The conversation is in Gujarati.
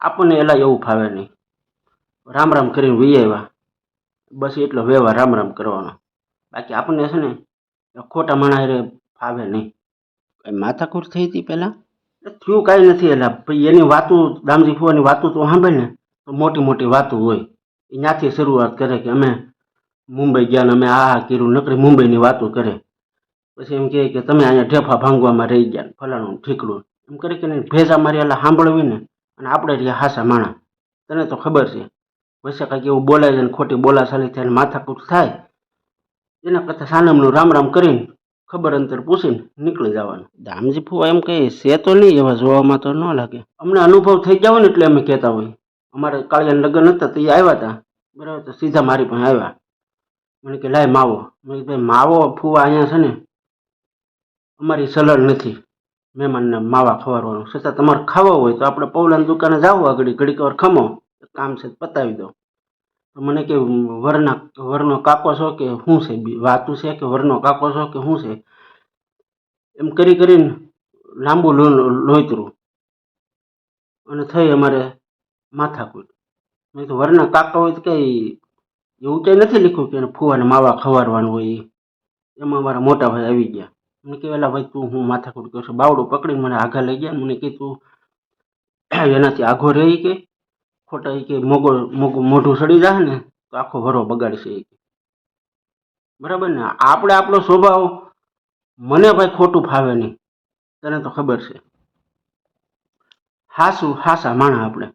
આપણને એલા એવું ફાવે નહીં. રામ રામ કરીને વી આવ્યા બસ એટલો વ્યવહાર રામ રામ કરવાનો. બાકી આપણને છે ને ખોટા માણા રે ફાવે નહીં. કઈ માથાકૂટ થઈ હતી પહેલાં? થયું કાંઈ નથી એટલે ભાઈ એની વાતો દામજી ફુવાની વાતો તો સાંભળે ને તો મોટી મોટી વાતો હોય. એ ત્યાંથી શરૂઆત કરે કે અમે મુંબઈ ગયા ને અમે આ આ કર્યું નકરી મુંબઈની વાતો કરે. પછી એમ કહે કે તમે અહીંયા ઢેફા ભાંગવામાં રહી ગયા ફલાણું ઠીકડું. એમ કરે કે નહીં ભેજા મારી એટલે સાંભળવી ને અને આપણે રહ્યા હાસા માણા તને તો ખબર છે વચ્ચે કાંઈક એવું બોલાય છે ને ખોટી બોલાશાલી થાય માથાકૂટ થાય એના કરતાં સાનમનું રામ રામ કરીને ખબર અંતર પૂછીને નીકળી જવાનું. દામજી ફુવા એમ કહે છે તો નહીં એવા જોવામાં તો ન લાગે. અમને અનુભવ થઈ જાવ ને એટલે અમે કહેતા હોય. અમારે કાળિયા લગ્ન હતા તો એ આવ્યા હતા બરાબર તો સીધા મારી પણ આવ્યા. મને કે લાય માવો. મેં ભાઈ માવો ફુવા અહીંયા છે ને અમારી સલણ નથી. મહેમાનને માવા ખવડાવવાનું છતાં તમારે ખાવા હોય તો આપણે પૌલાની દુકાને જાઓ આગળ, ઘડીક વાર ખમો કામ છે પતાવી દો. તો મને કે વરના, વરનો કાકો છો કે શું છે? વાતું છે કે, વરનો કાકો છો કે શું છે? એમ કરી કરીને લાંબુ લોહીતરું અને થઈ અમારે માથાકૂટ મેં તો વરના કાકા હોય તો કંઈ એવું કંઈ નથી લખ્યું કે એને ફુવાને માવા ખવારવાનું હોય. એમાં અમારા મોટા ભાઈ આવી ગયા. મને કહેલા ભાઈ, તું હું માથાકૂટ કરશું. બાવડું પકડીને મને આઘા લઈ ગયા મને કીધું એનાથી આઘો રહી કે? ખોટા એ કે મોગો, મોગું, મોઢું સડી જાય ને, તો આખો વરો બગાડશે એ. બરાબર ને? આપણે આપણો સ્વભાવ મને ભાઈ ખોટું ફાવે નહીં. તને તો ખબર છે. હાસું, હાસા માણા આપણે.